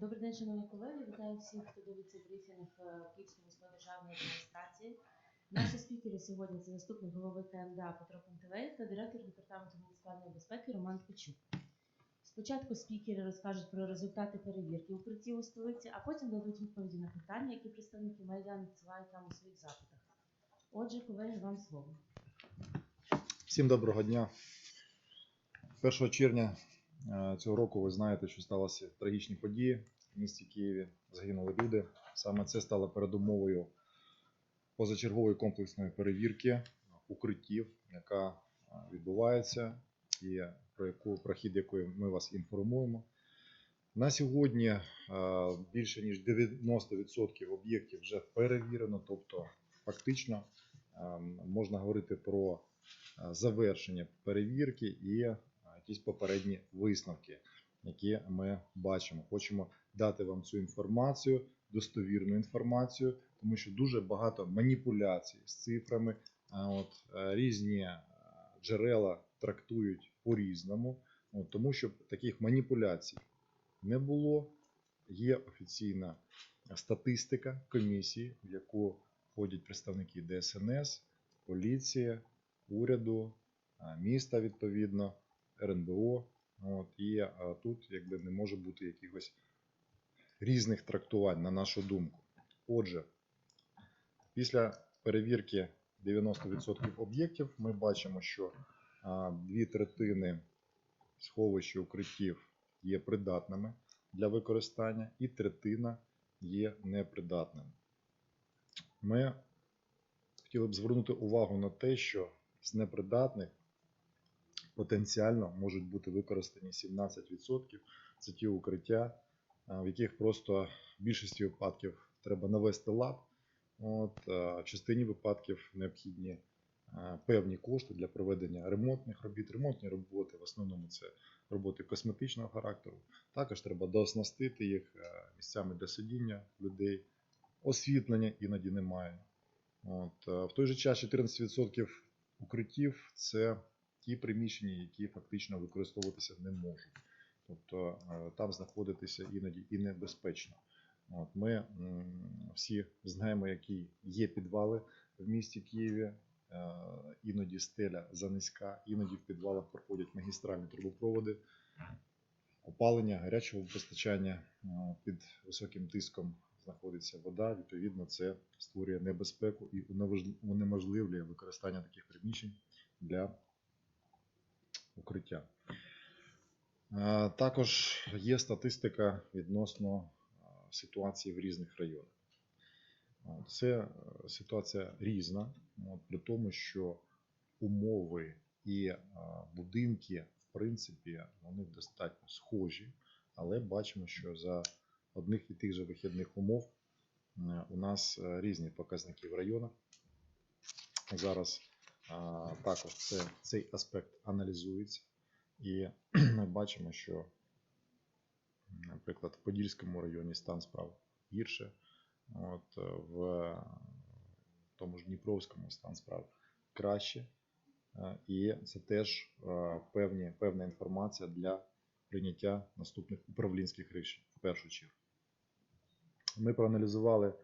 Добрий день, шановні колеги. Вітаю всіх, хто дивиться брифінг е, Київської міської державної адміністрації. Наші спікери сьогодні це заступник голови КМДА Петро Пантелей та директор департаменту муніципальної безпеки Роман Ткачук. Спочатку спікери розкажуть про результати перевірки укриттів у столиці, а потім дадуть відповіді на питання, які представники медіа надсилають нам у своїх запитах. Отже, колеги, вам слово. Всім доброго дня. 1 червня е, цього року ви знаєте, що сталися трагічні події в місті Києві. Загинули люди. Саме це стало передумовою позачергової комплексної перевірки укриттів, яка е, відбувається і про яку про хід якої ми вас інформуємо. На сьогодні е, більше ніж 90% об'єктів вже перевірено, тобто фактично е, можна говорити про е, завершення перевірки і е, якісь попередні висновки, які ми бачимо. Хочемо дати вам цю інформацію, достовірну інформацію, тому що дуже багато маніпуляцій з цифрами. От е, різні е, джерела трактують по-різному, тому що таких маніпуляцій не було. Є офіційна статистика комісії, в яку входять представники ДСНС, поліція, уряду, міста відповідно, РНБО. От, і а, тут якби не може бути якихось різних трактувань, на нашу думку. Отже, після перевірки 90% об'єктів ми бачимо, що а, дві третини сховища укриттів є придатними для використання, і третина є непридатними. Ми хотіли б звернути увагу на те, що з непридатних потенціально можуть бути використані 17%. Це ті укриття, в яких просто в більшості випадків треба навести лад. От, в частині випадків необхідні певні кошти для проведення ремонтних робіт. Ремонтні роботи в основному це роботи косметичного характеру. Також треба дооснастити їх е, місцями для сидіння людей. Освітлення іноді немає. От. е, В той же час 14% укриттів це ті приміщення, які фактично використовуватися не можуть. Тобто е, там знаходитися іноді і небезпечно. От. Ми всі знаємо, які є підвали в місті Києві. Е, Іноді стеля занизька, іноді в підвалах проходять магістральні трубопроводи, опалення, гарячого постачання е, під високим тиском знаходиться вода. Відповідно, це створює небезпеку і унеможливлює використання таких приміщень для укриття. Також є статистика відносно ситуації в різних районах. Це е, ситуація різна, при тому, що умови і будинки, в принципі, вони достатньо схожі, але бачимо, що за одних і тих же вихідних умов е, у нас е, різні показники в районах. Зараз також це, цей аспект аналізується, і ми бачимо, що, наприклад, в Подільському районі стан справ гірше. От, е, в тому ж Дніпровському стан справ краще. Е, І це теж е, певні, певна інформація для прийняття наступних управлінських рішень в першу чергу. Ми проаналізували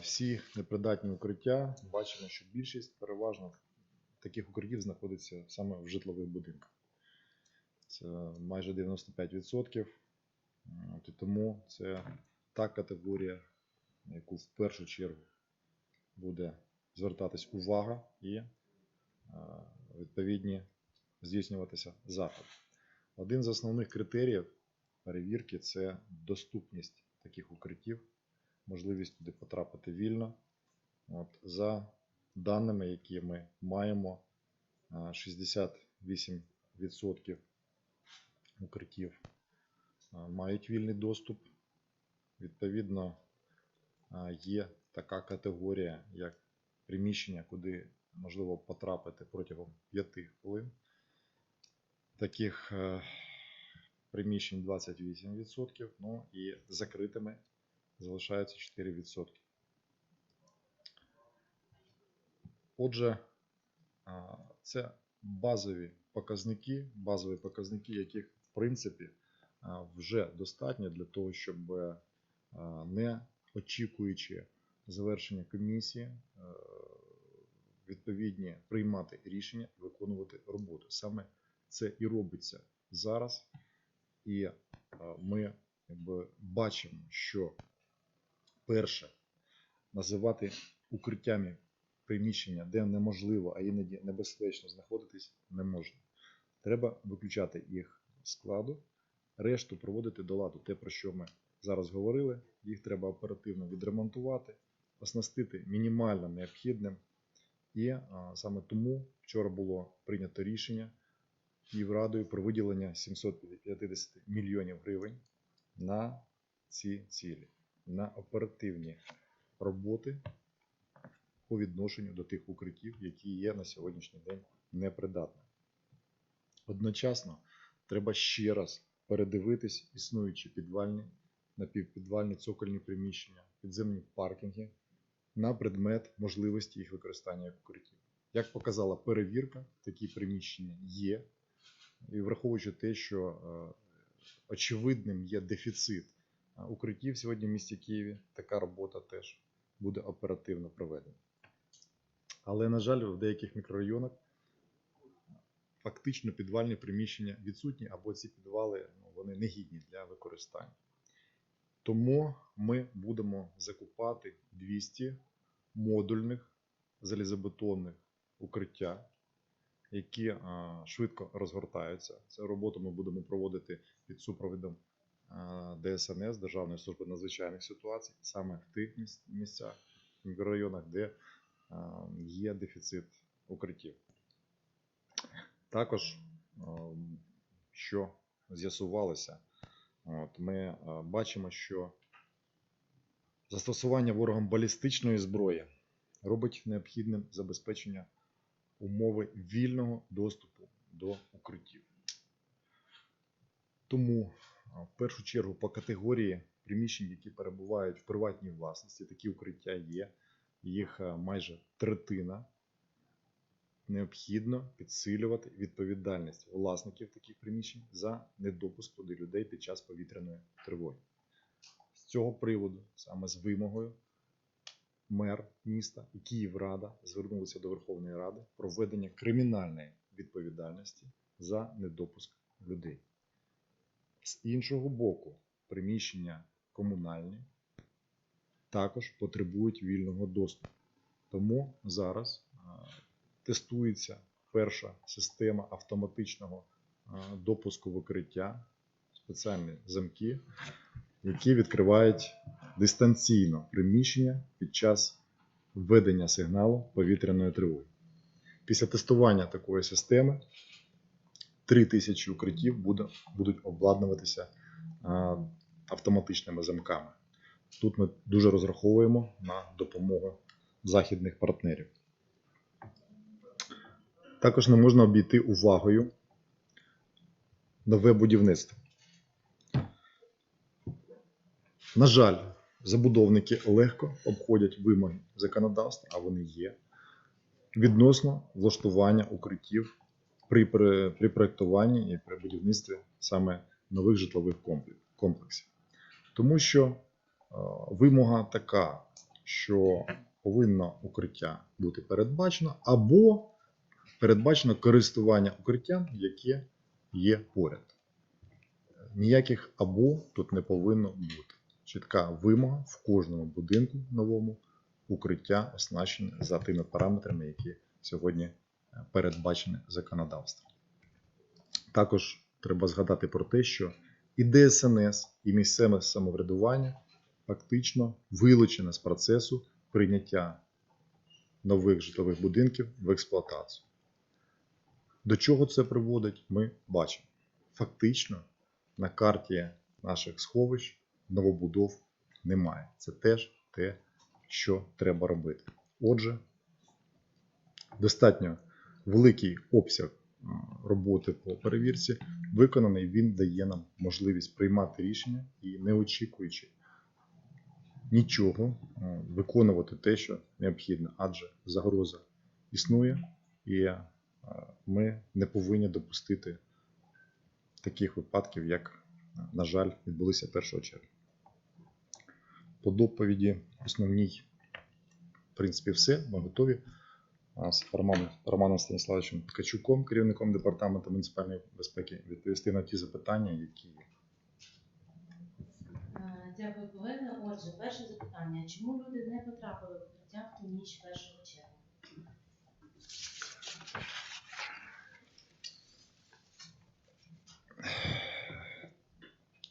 всі непридатні укриття. Бачимо, що більшість переважно таких укриттів знаходиться саме в житлових будинках. Це майже 95%. От, І тому це та категорія, на яку в першу чергу буде звертатись увага і е, відповідні здійснюватися заходи. Один з основних критеріїв перевірки це доступність таких укриттів, можливість туди потрапити вільно. От, за даними, які ми маємо, е, 68% укриттів е, мають вільний доступ. Відповідно, є така категорія, як приміщення, куди можливо потрапити протягом 5 хвилин. Таких е, приміщень 28%, ну і закритими залишається 4%. Отже, це базові показники, базові показники, яких в принципі вже достатньо для того, щоб не очікуючи завершення комісії, відповідні приймати рішення, виконувати роботу. Саме це і робиться зараз. І ми якби, бачимо, що перше називати укриттями приміщення, де неможливо, а іноді небезпечно знаходитись, не можна. Треба виключати їх складу, решту проводити до ладу. Те, про що ми зараз говорили, їх треба оперативно відремонтувати, оснастити мінімально необхідним. І а, саме тому вчора було прийнято рішення Київрадою про виділення 750 мільйонів гривень на ці цілі, на оперативні роботи по відношенню до тих укриттів, які є на сьогоднішній день непридатними. Одночасно треба ще раз передивитись існуючі підвальні, напівпідвальні цокольні приміщення, підземні паркінги на предмет можливості їх використання як укриттів. Як показала перевірка, такі приміщення є, і враховуючи те, що е, очевидним є дефіцит укриттів сьогодні в місті Києві, така робота теж буде оперативно проведена. Але, на жаль, в деяких мікрорайонах фактично підвальні приміщення відсутні, або ці підвали ну, вони негідні для використання. Тому ми будемо закупати 200 модульних залізобетонних укриття, які а, швидко розгортаються. Цю роботу ми будемо проводити під супровідом а, ДСНС Державної служби надзвичайних ситуацій, саме в тих міс- місцях, мікрорайонах, де є дефіцит укриттів. Також, що з'ясувалося, ми бачимо, що застосування ворогом балістичної зброї робить необхідним забезпечення умови вільного доступу до укриттів. Тому в першу чергу по категорії приміщень, які перебувають в приватній власності, такі укриття є, їх майже третина. Необхідно підсилювати відповідальність власників таких приміщень за недопуск туди людей під час повітряної тривоги. З цього приводу, саме з вимогою, мер міста і Київрада звернулися до Верховної Ради про введення кримінальної відповідальності за недопуск людей. З іншого боку, приміщення комунальні також потребують вільного доступу. Тому зараз тестується перша система автоматичного допуску в укриття, спеціальні замки, які відкривають дистанційно приміщення під час введення сигналу повітряної тривоги. Після тестування такої системи 3000 укриттів буде, будуть обладнуватися а, автоматичними замками. Тут ми дуже розраховуємо на допомогу західних партнерів. Також не можна обійти увагою нове будівництво. На жаль, забудовники легко обходять вимоги законодавства, а вони є, відносно влаштування укриттів при, при, проєктуванні і при будівництві саме нових житлових комплексів. Тому що е, вимога така, що повинно укриття бути передбачено, або передбачено користування укриттям, яке є поряд. Ніяких або тут не повинно бути. Чітка вимога в кожному будинку новому укриття оснащене за тими параметрами, які сьогодні е, передбачені законодавством. Також треба згадати про те, що і ДСНС, і місцеве самоврядування фактично вилучено з процесу прийняття нових житлових будинків в експлуатацію. До чого це приводить, ми бачимо. Фактично на карті наших сховищ новобудов немає. Це теж те, що треба робити. Отже, достатньо великий обсяг роботи по перевірці виконаний, він дає нам можливість приймати рішення і не очікуючи нічого, виконувати те, що необхідно, адже загроза існує, і е, ми не повинні допустити таких випадків, як на жаль, відбулися 1 червня. По доповіді основній, в принципі, все. Ми готові. З Романом, Романом Станіславовичем Ткачуком, керівником департаменту муніципальної безпеки, відповісти на ті запитання, які є. Дякую, колеги. Отже, перше запитання. Чому люди не потрапили в укриття в ту ніч 1 червня?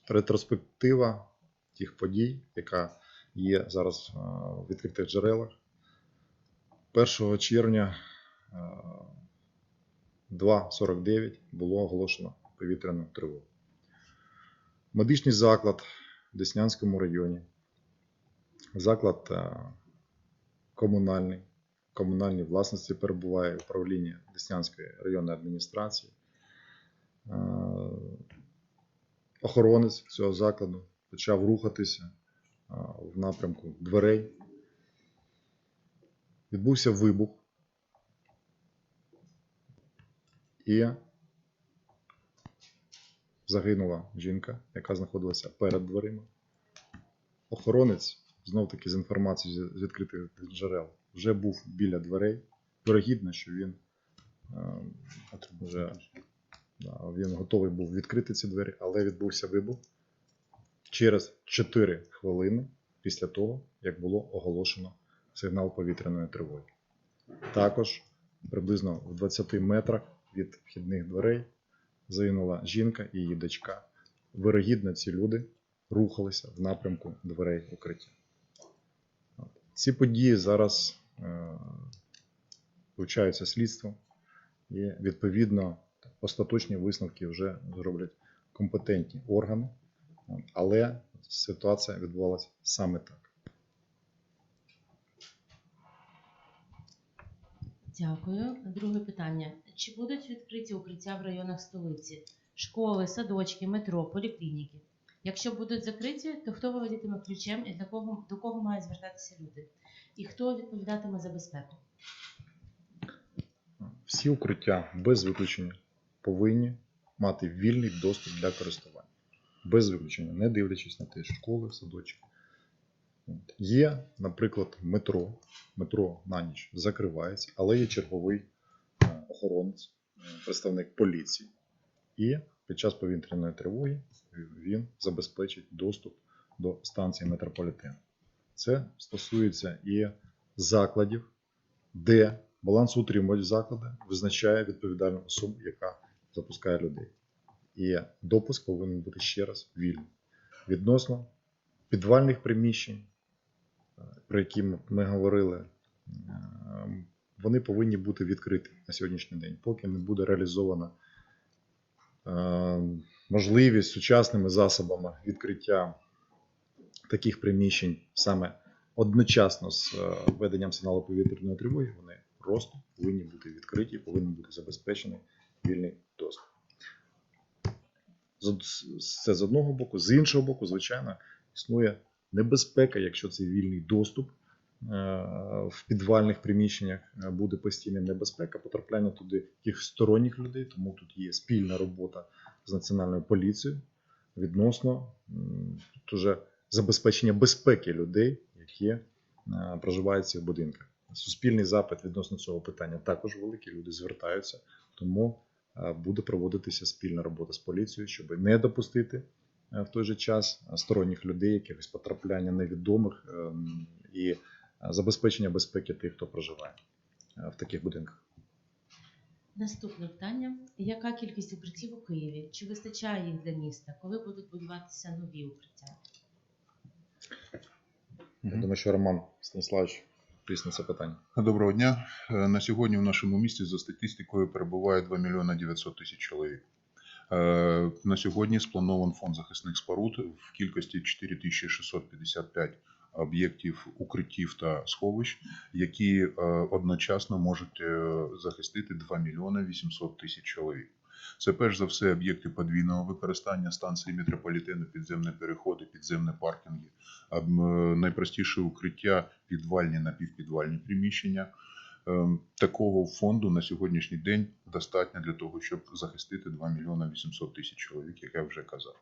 ретроспектива тих подій, яка є зараз в відкритих джерелах. 1 червня е, 2.49 було оголошено повітряну тривогу. Медичний заклад в Деснянському районі, заклад е, комунальний, комунальній власності перебуває управління Деснянської районної адміністрації. Е, охоронець цього закладу почав рухатися в напрямку дверей. Відбувся вибух. І загинула жінка, яка знаходилася перед дверима. Охоронець, знов таки з інформацією з відкритих джерел, вже був біля дверей. Вирогідно, що він е, вже Він готовий був відкрити ці двері, але відбувся вибух через 4 хвилини після того, як було оголошено сигнал повітряної тривоги. Також приблизно в 20 метрах від вхідних дверей загинула жінка і її дочка. Вирогідно, ці люди рухалися в напрямку дверей укриття. Ці події зараз е, вивчаються слідством і відповідно остаточні висновки вже зроблять компетентні органи, але ситуація відбувалася саме так. Дякую. Друге питання. Чи будуть відкриті укриття в районах столиці? Школи, садочки, метро, поліклініки? Якщо будуть закриті, то хто володітиме ключем і до кого мають звертатися люди? І хто відповідатиме за безпеку? Всі укриття без виключення повинні мати вільний доступ для користування. Без виключення, не дивлячись на те, школи, садочки. Є, наприклад, метро. Метро на ніч закривається, але є черговий е, охоронець, е, представник поліції. І під час повітряної тривоги він забезпечить доступ до станції метрополітену. Це стосується і закладів, де балансоутримувач закладу визначає відповідальну особу, яка запускає людей. І допуск повинен бути ще раз вільний. Відносно підвальних приміщень, про які ми- говорили, е, вони повинні бути відкриті на сьогоднішній день, поки не буде реалізована е, можливість сучасними засобами відкриття таких приміщень саме одночасно з е, введенням сигналу повітряної тривоги, вони просто повинні бути відкриті, повинен бути забезпечений вільний доступ. Це з одного боку, з іншого боку, звичайно, існує небезпека, якщо цей вільний доступ е, в підвальних приміщеннях е, буде постійним небезпека, потрапляння туди якихось сторонніх людей, тому тут є спільна робота з національною поліцією відносно тут уже забезпечення безпеки людей, які е, проживають в цих будинках. Суспільний запит відносно цього питання також великий. Люди звертаються, тому буде проводитися спільна робота з поліцією, щоб не допустити в той же час е, сторонніх людей, якихось потрапляння невідомих ем, і е, забезпечення безпеки тих, хто проживає е, в таких будинках. Наступне питання. Яка кількість укриттів у Києві? Чи вистачає їх для міста? Коли будуть будуватися нові укриття? Я думаю, що Роман Станіславович пояснить це питання. Доброго дня. Е, На сьогодні в нашому місті за статистикою перебуває 2 мільйони 900 тисяч чоловік. Е, На сьогодні спланован фонд захисних споруд в кількості 4655 об'єктів укриттів та сховищ, які е, одночасно можуть е, захистити 2 мільйони 800 тисяч чоловік. Це перш за все об'єкти подвійного використання станції метрополітену, підземні переходи, підземні паркінги, найпростіше укриття, підвальні напівпідвальні приміщення. Ем, Такого фонду на сьогоднішній день достатньо для того, щоб захистити 2 мільйони 800 тисяч чоловік, як я вже казав.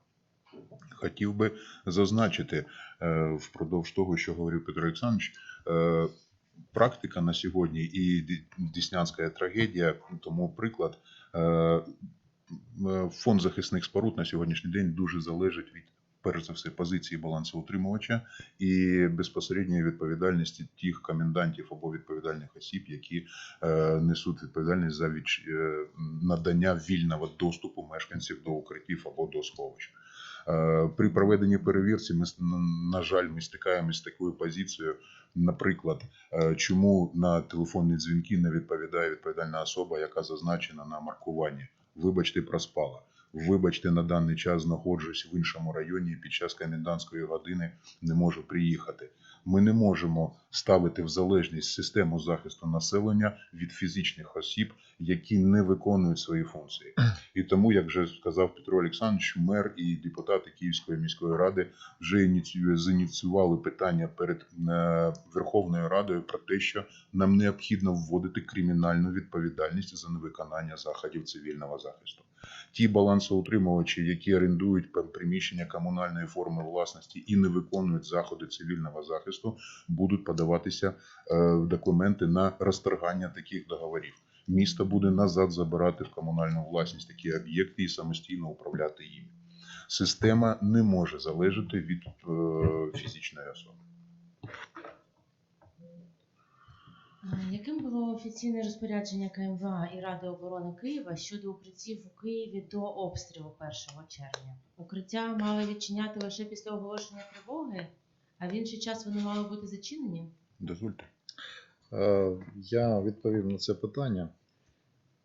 Хотів би зазначити е, впродовж того, що говорив Петро Олександрович, е, практика на сьогодні і Діснянська трагедія, тому приклад. е, Фонд захисних споруд на сьогоднішній день дуже залежить від, перш за все, позиції балансоутримувача і безпосередньої відповідальності тих комендантів або відповідальних осіб, які е, несуть відповідальність за відч- е, надання вільного доступу мешканців до укриттів або до сховищ. Е, При проведенні перевірці ми на- на жаль, ми стикаємося з такою позицією. Наприклад, е, чому на телефонні дзвінки не відповідає відповідальна особа, яка зазначена на маркуванні. Вибачте, проспала. Вибачте, на даний час знаходжусь в іншому районі і під час комендантської години не можу приїхати. Ми не можемо ставити в залежність систему захисту населення від фізичних осіб, які не виконують свої функції. І тому, як вже сказав Петро Олександрович, мер і депутати Київської міської ради вже зініціювали питання перед е, Верховною Радою про те, що нам необхідно вводити кримінальну відповідальність за невиконання заходів цивільного захисту. Ті балансоутримувачі, які орендують приміщення комунальної форми власності і не виконують заходи цивільного захисту, будуть подаватися е, документи на розторгання таких договорів. Місто буде назад забирати в комунальну власність такі об'єкти і самостійно управляти їми. Система не може залежати від е, фізичної особи. Е, Яким було офіційне розпорядження КМВА і Ради оборони Києва щодо укриттів у Києві до обстрілу 1 червня? Укриття мали відчиняти лише після оголошення тривоги, а в інший час вони мали бути зачинені? Дозвольте. Е, Я відповів на це питання.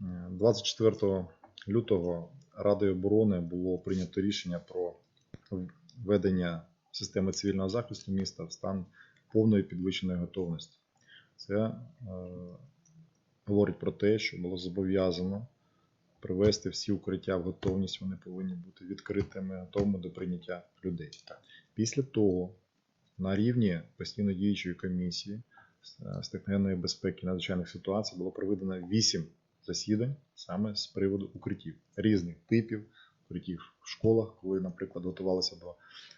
Е, 24 лютого Радою оборони було прийнято рішення про введення системи цивільного захисту міста в стан повної підвищеної готовності. Це е, говорить про те, що було зобов'язано привести всі укриття в готовність. Вони повинні бути відкритими, готовими до прийняття людей. Після того на рівні постійно діючої комісії з- з техногенної безпеки надзвичайних ситуацій було проведено 8 засідань саме з приводу укриттів різних типів, укриттів в школах, коли, наприклад, готувалися до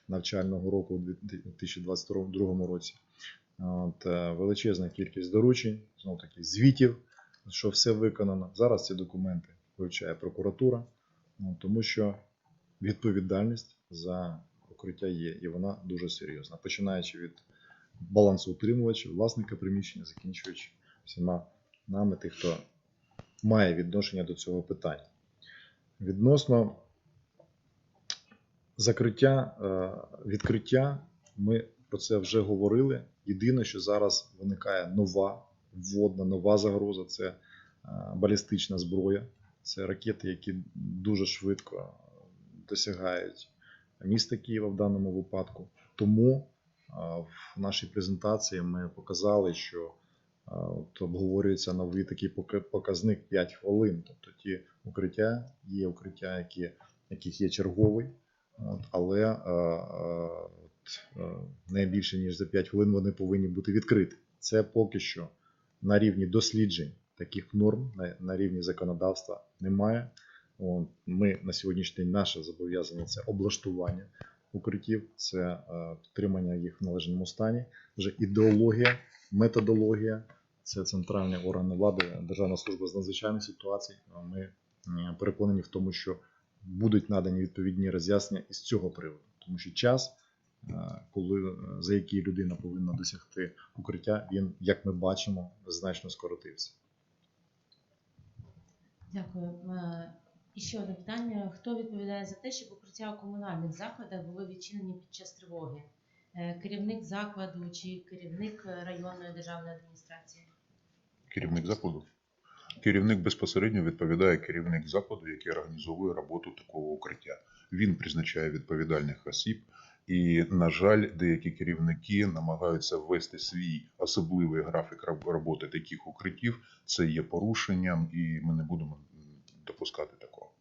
навчального року у 2022 році. От, е, величезна кількість доручень, знову таки звітів, що все виконано. Зараз ці документи вивчає прокуратура, ну, тому що відповідальність за укриття є, і вона дуже серйозна, починаючи від балансоутримувачів, власника приміщення, закінчуючи всіма нами, тих, хто має відношення до цього питання. Відносно закриття, е, відкриття, ми про це вже говорили. Єдине, що зараз виникає нова вводна, нова загроза це е, балістична зброя. Це ракети, які дуже швидко досягають міста Києва в даному випадку. Тому в нашій презентації ми показали, що от обговорюється новий такий пока- показник 5 хвилин. Тобто ті укриття, є укриття, які, яких є черговий, от, але не більше ніж за 5 хвилин вони повинні бути відкриті. Це поки що на рівні досліджень таких норм, на, рівні законодавства немає. Ми на сьогоднішній день наше зобов'язання це облаштування укриттів, це е, підтримання їх в належному стані. Вже ідеологія, методологія, це центральні органи влади, Державна служба з надзвичайних ситуацій. Ми е, переконані в тому, що будуть надані відповідні роз'яснення із цього приводу, тому що час, коли е, за який людина повинна досягти укриття, він, як ми бачимо, значно скоротився. Дякую. Е, І ще одне питання: хто відповідає за те, щоб укриття у комунальних закладах були відчинені під час тривоги? Е, Керівник закладу чи керівник е, районної державної адміністрації? Керівник закладу. Керівник безпосередньо відповідає керівник закладу, який організовує роботу такого укриття. Він призначає відповідальних осіб, і, на жаль, деякі керівники намагаються ввести свій особливий графік роботи таких укриттів. Це є порушенням, і ми не будемо допускати такого.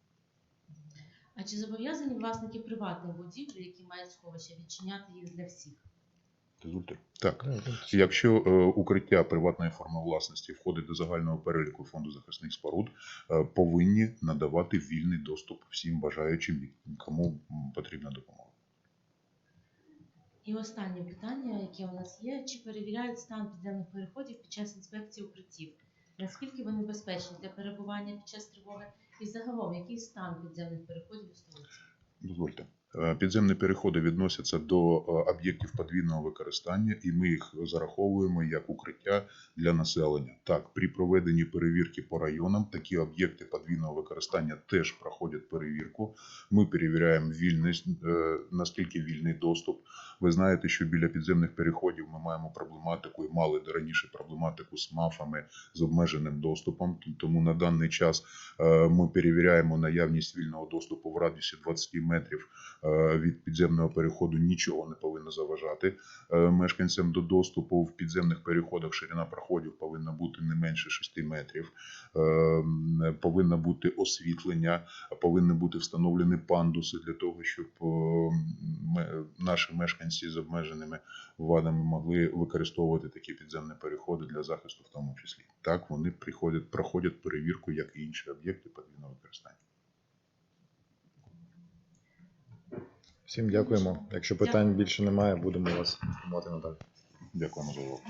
А чи зобов'язані власники приватних будівель, які мають сховища, відчиняти їх для всіх? Так. Якщо е, укриття приватної форми власності входить до загального переліку фонду захисних споруд, е, повинні надавати вільний доступ всім бажаючим, кому потрібна допомога. І останнє питання, яке у нас є: чи перевіряють стан підземних переходів під час інспекції укриттів? Наскільки вони безпечні для перебування під час тривоги? І загалом, який стан підземних переходів у столиці? Дозвольте. Е, Підземні переходи відносяться до е, об'єктів подвійного використання, і ми їх зараховуємо як укриття для населення. Так, при проведенні перевірки по районам такі об'єкти подвійного використання теж проходять перевірку. Ми перевіряємо вільність, е, наскільки вільний доступ. Ви знаєте, що біля підземних переходів ми маємо проблематику і мали раніше проблематику з мафами з обмеженим доступом. Тому на даний час е, ми перевіряємо наявність вільного доступу в радіусі 20 метрів е, від підземного переходу. Нічого не повинно заважати е, мешканцям до доступу. В підземних переходах ширина проходів повинна бути не менше 6 метрів. М, Повинно бути освітлення, повинні бути встановлені пандуси для того, щоб наші мешканці з обмеженими вадами могли використовувати такі підземні переходи для захисту, в тому числі. Так вони приходять, проходять перевірку, як і інші об'єкти подвійного використання. Всім дякуємо. Якщо питань більше немає, будемо вас інформувати надалі. Дякуємо за увагу.